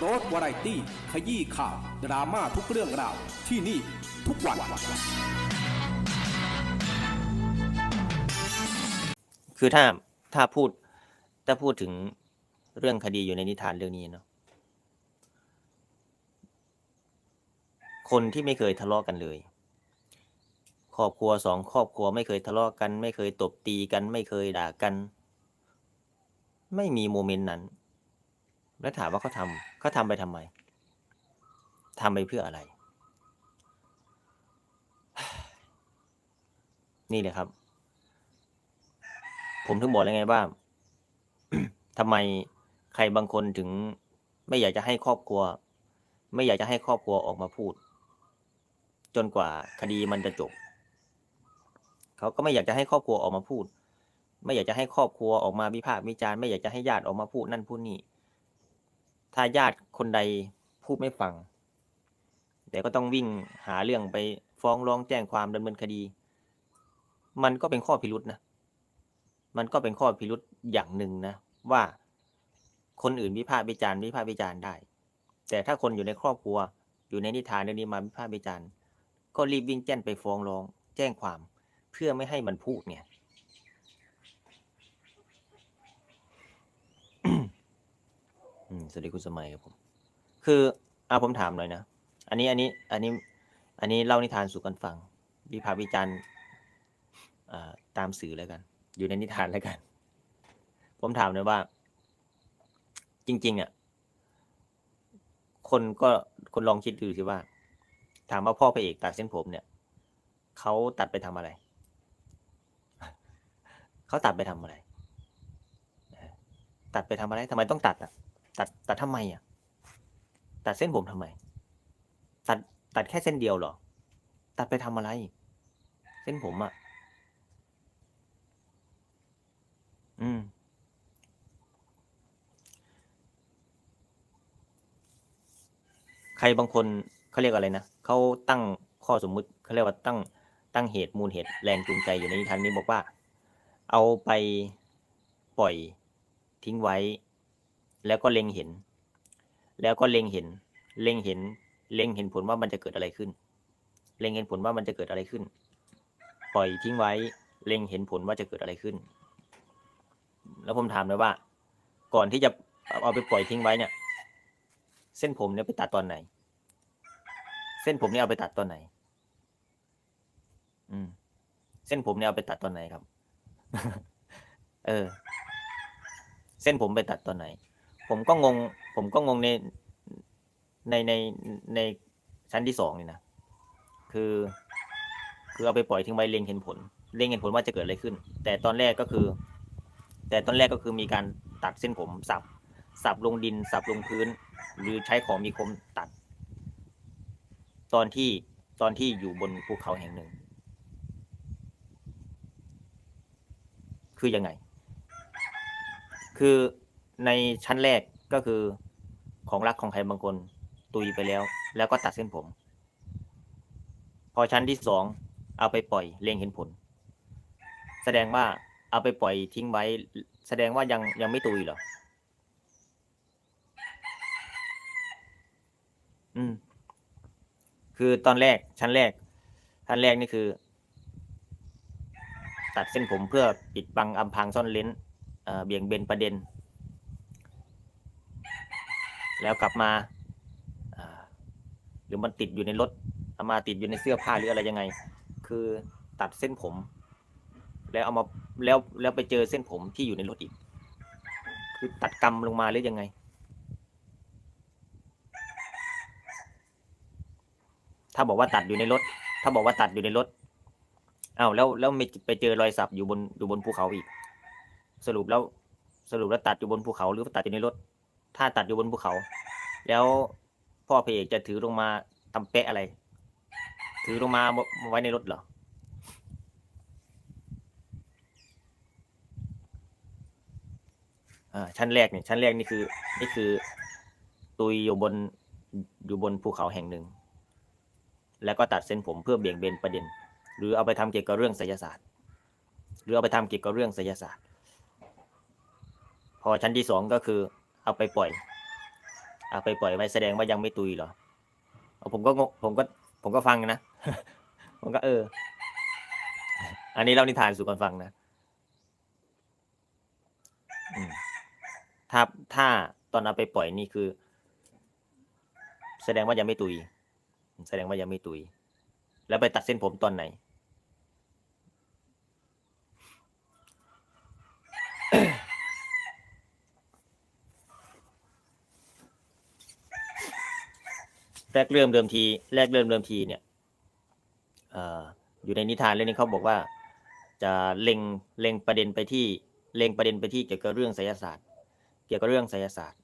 โรสวาไรตี้ ขยี้ข่าว ดราม่าทุกเรื่องราว ที่นี่ทุกวัน คือถ้าถ้าพูดถ้าพูดถึงเรื่องคดีอยู่ในนิทานเรื่องนี้เนาะคนที่ไม่เคยทะเลาะกันเลย ครอบครัวสองครอบครัวไม่เคยทะเลาะกัน ไม่เคยตบตีกัน ไม่เคยด่ากัน ไม่มีโมเมนต์นั้น แล้วถามว่าเขาทำเขาทำไปทำไมทำไปเพื่ออะไร นี่เลยครับ ผมถึงบอกแล้วไงว่าทำไมใครบางคนถึง ไม่อยากจะให้ครอบครัว ไม่อยากจะให้ครอบครัวออกมาพูด จนกว่าคดีมันจะจบเขาก็ไม่อยากจะให้ครอบครัวออกมาพูด ไม่อยากจะให้ครอบครัวออกมาวิพากษ์วิจารณ์ไม่อยากจะให้ญาติออกมาพูดนั่นพูดนี่ ถ้าญาติคนใดพูดไม่ฟังเดี๋ยวก็ต้องวิ่งหาเรื่องไปฟ้องร้องแจ้งความดำเนินคดี มันก็เป็นข้อพิรุษนะ มันก็เป็นข้อพิรุษอย่างหนึ่งนะ ว่าคนอื่นวิพากษ์วิจารณ์วิพากษ์วิจารณ์ได้ แต่ถ้าคนอยู่ในครอบครัว อยู่ในนิทานเรื่องนี้มาวิพากษ์วิจารณ์ ก็รีบวิ่งแจ้งไปฟ้องร้อง แจ้งความเพื่อไม่ให้มันพูดเนี่ย อืมสวัสดีคุณสมัยครับผม คืออ่าผมถามหน่อยนะ อันนี้อันนี้ อันนี้ อันนี้เล่านิทานสู่กันฟัง วิพากษ์วิจารณ์อ่าตามสื่อแล้วกัน อยู่ในนิทานแล้วกัน ผมถามเลยว่า จริง ๆ อะ คนก็คนลองคิดดูสิว่า ถามว่าพ่อพระเอกตัดเส้นผมเนี่ยเขาตัดไปทำอะไร เขาตัดไปทำอะไร ตัดไปทำอะไรทำไมต้องตัดอะ ตัดตัดทำไมอะ ตัดเส้นผมทำไม ตัดตัดแค่เส้นเดียวเหรอ ตัดไปทำอะไร เส้นผมอะ อืม ใครบางคนเขาเรียกอะไรนะเขาตั้งข้อสมมุติเขาเรียกว่าตั้งตั้งเหตุมูลเหตุแรงจูงใจอยู่ในนิทานนี้บอกว่า เอาไปปล่อยทิ้งไว้ แล้วก็เล็งเห็น แล้วก็เล็งเห็น เล็งเห็น เล็งเห็นผลว่ามันจะเกิดอะไรขึ้น เล็งเห็นผลว่ามันจะเกิดอะไรขึ้น ปล่อยทิ้งไว้ เล็งเห็นผลว่าจะเกิดอะไรขึ้น แล้วผมถามเลยว่า ก่อนที่จะเอาไปปล่อยทิ้งไว้เนี่ย เส้นผมเนี่ยไปตัดตอนไหน เส้นผมเนี่ยเอาไปตัดตอนไหน อืม เส้นผมเนี่ยเอาไปตัดตอนไหนครับ เออ เส้นผมไปตัดตอนไหน ผมก็งง ผมก็งงในในในในชั้นที่สองนี่นะ คือ คือเอาไปปล่อยทิ้งไว้เล็งเห็นผล เล็งเห็นผลว่าจะเกิดอะไรขึ้น แต่ตอนแรกก็คือ แต่ตอนแรกก็คือมีการตัดเส้นผมสับ สับลงดิน สับลงพื้น หรือใช้ของมีคมตัด ตอนที่ตอนที่อยู่บนภูเขาแห่งหนึ่ง คือยังไง คือ ในชั้นแรกก็คือของรักของใครบางคนตุยไปแล้ว แล้วก็ตัดเส้นผม พอชั้นที่สองเอาไปปล่อยเล็งเห็นผล แสดงว่าเอาไปปล่อยทิ้งไว้ แสดงว่ายังยังไม่ตุยเหรออืม คือตอนแรกชั้นแรกชั้นแรกนี่คือ ตัดเส้นผมเพื่อปิดบังอำพรางซ่อนเลนเออเบี่ยงเบนประเด็น แล้วกลับมาหรือมันติดอยู่ในรถเอามาติดอยู่ในเสื้อผ้าหรืออะไรยังไง คือตัดเส้นผม แล้วเอามาแล้วแล้วไปเจอเส้นผมที่อยู่ในรถอีก คือตัดกำลงมาหรือยังไง ถ้าบอกว่าตัดอยู่ในรถ ถ้าบอกว่าตัดอยู่ในรถอ้าวแล้วแล้วไปเจอรอยสับอยู่บนอยู่บนภูเขาอีก สรุปแล้วสรุปแล้วตัดอยู่บนภูเขาหรือตัดอยู่ในรถ ถ้าตัดอยู่บนภูเขา แล้วพ่อพระเอกจะถือลงมาทำเป๊ะอะไร ถือลงมาไว้ในรถเหรออ่าชั้นแรกเนี่ยชั้นแรกนี่คือนี่คือ ตุยอยู่บนอยู่บนภูเขาแห่งหนึ่ง แล้วก็ตัดเส้นผมเพื่อเบี่ยงเบนประเด็น หรือเอาไปทำเกี่ยวกับเรื่องไสยศาสตร์ หรือเอาไปทำเกี่ยวกับเรื่องไสยศาสตร์ พอชั้นที่สองก็คือ เอาไปปล่อย เอะไปปล่อยไว้แสดงว่ายังไม่ตุยเหรอเอาผมก็งงผมก็ผมก็ฟังนะผมก็เออ อันนี้เล่านิทานสู่กันฟังนะถ้าถ้าตอนเอาไปปล่อยนี่คือ แสดงว่ายังไม่ตุย แสดงว่ายังไม่ตุย แล้วไปตัดเส้นผมตอนไหน แรกเริ่มเดิมทีแรกเริ่มเดิมทีเนี่ยออยู่ในนิทานเรื่องนี้เขาบอกว่า จะเล็งเล็งประเด็นไปที่เล็งประเด็นไปที่เกี่ยวกับเรื่องไสยศาสตร์ เกี่ยวกับเรื่องไสยศาสตร์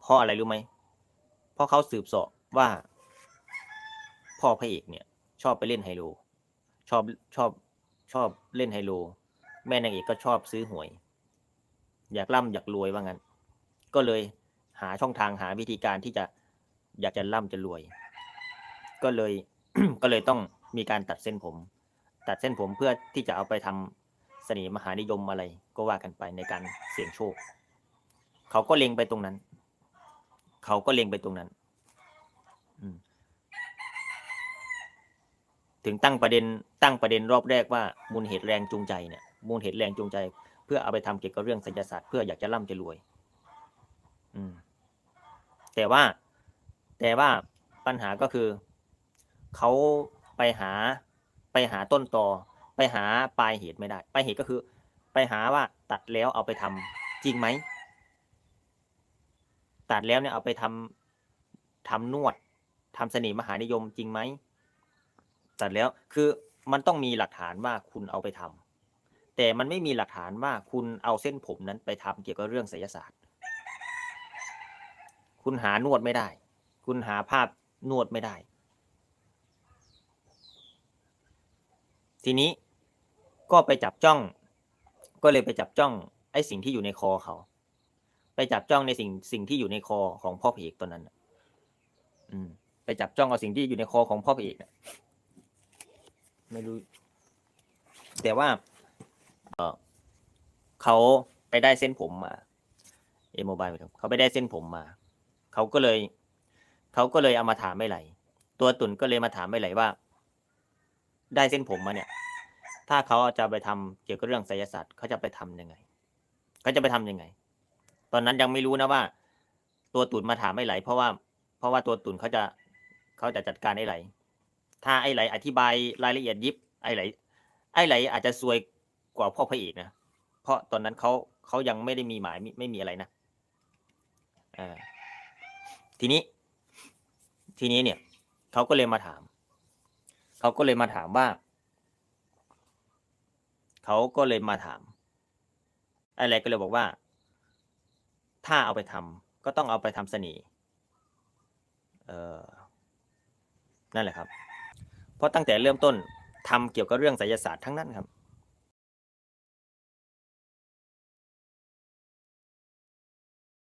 เพราะอะไรรู้ไหมเพราะเขาสืบสอบว่า พ่อพระเอกเนี่ย ชอบไปเล่นไฮโล ชอบชอบชอบเล่นไฮโล แม่นางเอกก็ชอบซื้อหวย อยากร่ำอยากรวยว่างั้น ก็เลยหาช่องทางหาวิธีการที่จะ อยากจะร่ำจะรวย ก็เลยก็เลยต้องมีการตัดเส้นผม ตัดเส้นผมเพื่อที่จะเอาไปทำเสน่ห์มหานิยมอะไร ก็ว่ากันไปในการเสี่ยงโชค เขาก็เล็งไปตรงนั้น เขาก็เล็งไปตรงนั้นถึงตั้งประเด็นตั้งประเด็นรอบแรกว่ามูลเหตุแรงจูงใจเนี่ยมูลเหตุแรงจูงใจ เพื่อเอาไปทำเกี่ยวกับเรื่องไสยศาสตร์เพื่ออยากจะร่ำจะรวย อืม แต่ว่า แต่ว่าปัญหาก็คือเขาไปหาไปหาต้นตอไปหาปลายเหตุไม่ได้ ปลายเหตุก็คือ ไปหาว่าตัดแล้วเอาไปทำจริงไหมตัดแล้วเนี่ยเอาไปทำทำนวดทำเสน่ห์มหานิยมจริงไหมตัดแล้วคือมันต้องมีหลักฐานว่าคุณเอาไปทำแต่มันไม่มีหลักฐานว่าคุณเอาเส้นผมนั้นไปทำเกี่ยวกับเรื่องไสยศาสตร์ คุณหานวดไม่ได้ คุณหาภาพนวดไม่ได้ ทีนี้ก็ไปจับจ้อง ก็เลยไปจับจ้องไอ้สิ่งที่อยู่ในคอเขา ไปจับจ้องในสิ่งสิ่งที่อยู่ในคอของพ่อพระเอกตอนนั้นอืม ไปจับจ้องเอาสิ่งที่อยู่ในคอของพ่อพระเอกไม่รู้ แต่ว่า เออเขาไปได้เส้นผมมา เอโมบายเขาไปได้เส้นผมมา เขาก็เลย เขาก็เลยเอามาถามไม่ไหล ตัวตุ่นก็เลยมาถามไม่ไหลว่า ได้เส้นผมมาเนี่ย ถ้าเขาจะไปทำเกี่ยวกับเรื่องไสยศาสตร์เขาจะไปทำยังไงเขาจะไปทำยังไง ตอนนั้นยังไม่รู้นะว่า ตัวตุ่นมาถามไม่ไหล เพราะว่า เพราะว่าตัวตุ่นเขาจะเขาจะจัดการไอ้ไหล ถ้าไอ้ไหล อธิบายรายละเอียดยิบไอ้ไหล ไอ้ไหลอาจจะซวยกว่าพ่อพระเอกนะเพราะตอนนั้นเขาเขายังไม่ได้มีหมายไม่มีอะไรนะอทีนี้ ทีนี้เนี่ยเขาก็เลยมาถาม เขาก็เลยมาถามว่า เขาก็เลยมาถาม อะไรก็เลยบอกว่า ถ้าเอาไปทำก็ต้องเอาไปทำเสน่ห์เออนั่นแหละครับ เพราะตั้งแต่เริ่มต้นทำเกี่ยวกับเรื่องไสยศาสตร์ทั้งนั้นครับ